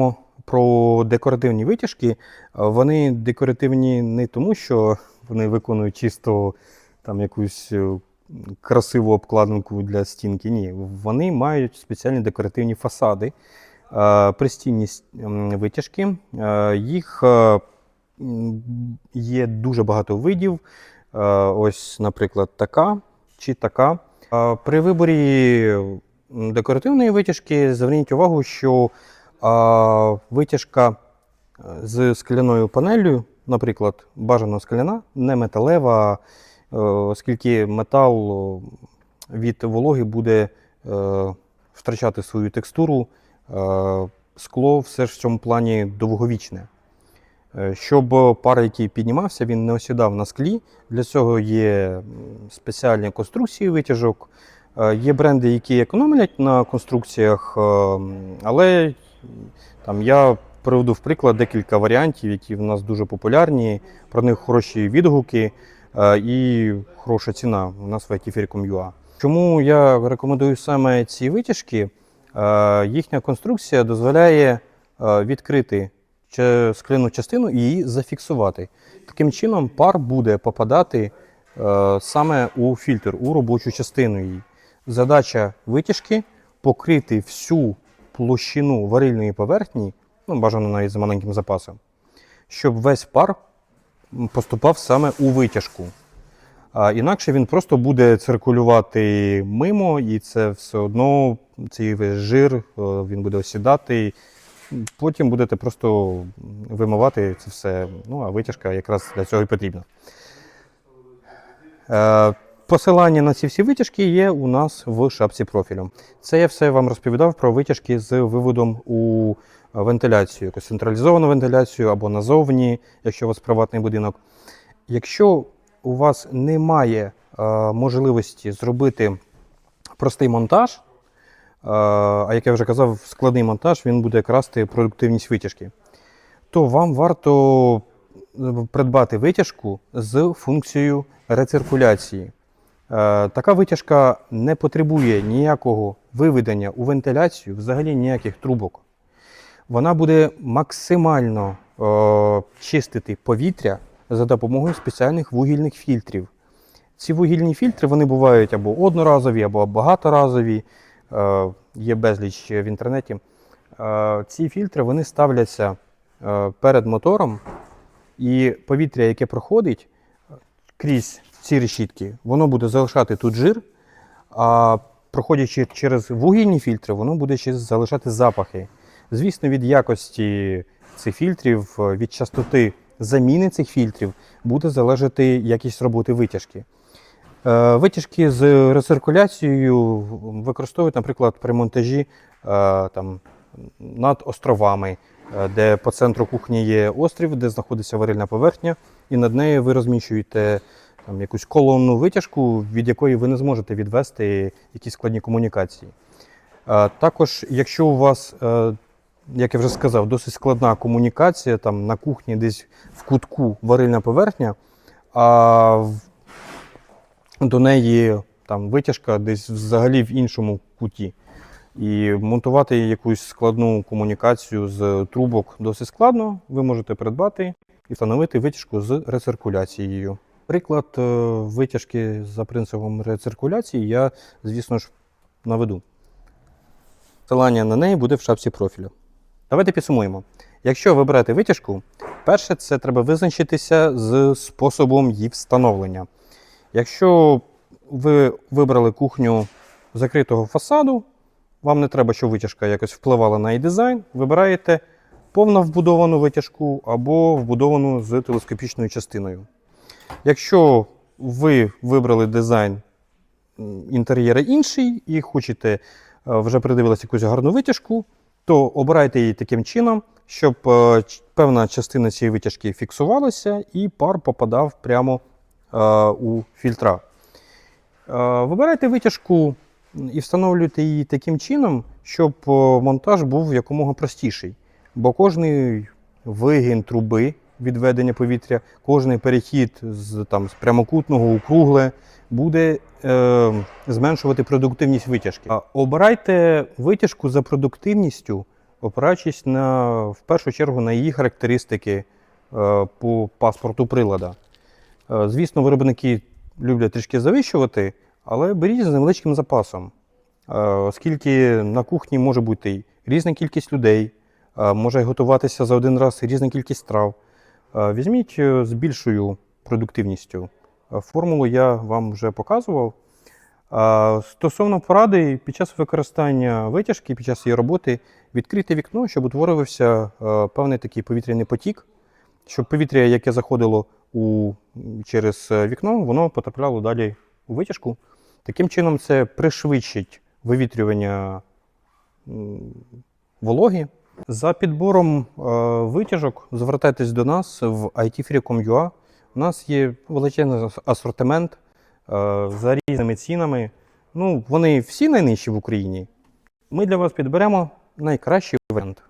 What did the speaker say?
говоримо про декоративні витяжки, е, вони декоративні не тому, що вони виконують чисто там якусь е, красиву обкладинку для стінки. Ні, вони мають спеціальні декоративні фасади, е, пристінні витяжки. Їх є дуже багато видів. Ось, наприклад, така чи така. При виборі декоративної витяжки зверніть увагу, що витяжка е, з скляною панеллю, наприклад, бажано скляна, не металева, е, оскільки метал від вологи буде е, втрачати свою текстуру, е, скло все ж в цьому плані довговічне. Е, Щоб пар, який піднімався, він не осідав на склі. Для цього є спеціальні конструкції витяжок. Е, Є бренди, які економлять на конструкціях, е, але там я приведу в приклад декілька варіантів, які в нас дуже популярні. Про них хороші відгуки е, і хороша ціна у нас в ITFiricom.ua. Чому я рекомендую саме ці витяжки? Е, Їхня конструкція дозволяє е, відкрити скляну частину і її зафіксувати. Таким чином, пар буде попадати саме у фільтр, у робочу частину її. Задача витяжки покрити всю площину варильної поверхні, ну, бажано навіть з маленьким запасом, щоб весь пар поступав саме у витяжку. А інакше він просто буде циркулювати мимо, і це все одно цей весь жир е, він буде осідати. Потім будете просто вимивати це все. Ну, а витяжка якраз для цього і потрібна. Посилання на ці всі витяжки є у нас в шапці профілю. Це я все вам розповідав про витяжки з виводом у вентиляцію, якусь централізовану вентиляцію або назовні, якщо у вас приватний будинок. Якщо у вас немає е, можливості зробити простий монтаж, е, а як я вже казав, складний монтаж він буде красти продуктивність витяжки, то вам варто е, придбати витяжку з функцією рециркуляції. Е, Така витяжка не потребує ніякого виведення у вентиляцію, взагалі ніяких трубок. Вона буде максимально е, чистити повітря за допомогою спеціальних вугільних фільтрів. Ці вугільні фільтри вони бувають або одноразові, або багаторазові. Е, є безліч в інтернеті. Ці фільтри вони ставляться перед мотором, і повітря, яке проходить крізь ці решітки, воно буде залишати тут жир, а проходячи через вугільні фільтри, воно буде ще залишати запахи. Звісно, від якості цих фільтрів, від частоти заміни цих фільтрів буде залежати якість роботи витяжки. Е, Витяжки з рециркуляцією використовують, наприклад, при монтажі е, там, над островами, е, де по центру кухні є острів, де знаходиться варильна поверхня, і над нею ви розміщуєте там, якусь колонну витяжку, від якої ви не зможете відвести якісь складні комунікації. Е, Також, якщо у вас, е, як я вже сказав, досить складна комунікація, там на кухні десь в кутку варильна поверхня, а до неї там витяжка десь взагалі в іншому куті. І монтувати якусь складну комунікацію з трубок досить складно. Ви можете придбати і встановити витяжку з рециркуляцією. Приклад е, витяжки за принципом рециркуляції я, звісно ж, наведу. Посилання на неї буде в шапці профілю. Давайте підсумуємо. Якщо ви берете витяжку, перше це треба визначитися з способом її встановлення. Якщо ви вибрали кухню закритого фасаду, вам не треба, щоб витяжка якось впливала на її дизайн, вибираєте повно вбудовану витяжку або вбудовану з телескопічною частиною. Якщо ви вибрали дизайн інтер'єра інший і хочете е, вже придивилися якусь гарну витяжку, то обирайте її таким чином, щоб е, певна частина цієї витяжки фіксувалася і пар попадав прямо е, у фільтра. Вибирайте витяжку і встановлюйте її таким чином, щоб монтаж був якомога простіший. Бо кожний вигін труби відведення повітря, кожний перехід з, там, з прямокутного у кругле буде е, зменшувати продуктивність витяжки. Обирайте витяжку за продуктивністю опираючись на, в першу чергу на її характеристики е, по паспорту прилада. Е, Звісно, виробники люблять трішки завищувати, але беріть з невеличким запасом. Е, Оскільки на кухні може бути різна кількість людей, е, може готуватися за один раз різна кількість страв. Е, Візьміть з більшою продуктивністю. Формулу я вам вже показував. Стосовно поради, під час використання витяжки, під час її роботи, відкрити вікно, щоб утворювався е, певний такий повітряний потік, щоб повітря, яке заходило у, через вікно, воно потрапляло далі у витяжку. Таким чином, це пришвидшить вивітрювання вологи. За підбором е, витяжок звертайтесь до нас в itfree.com.ua. У нас є величезний асортимент е, за різними цінами. Ну, вони всі найнижчі в Україні. Ми для вас підберемо найкращий варіант.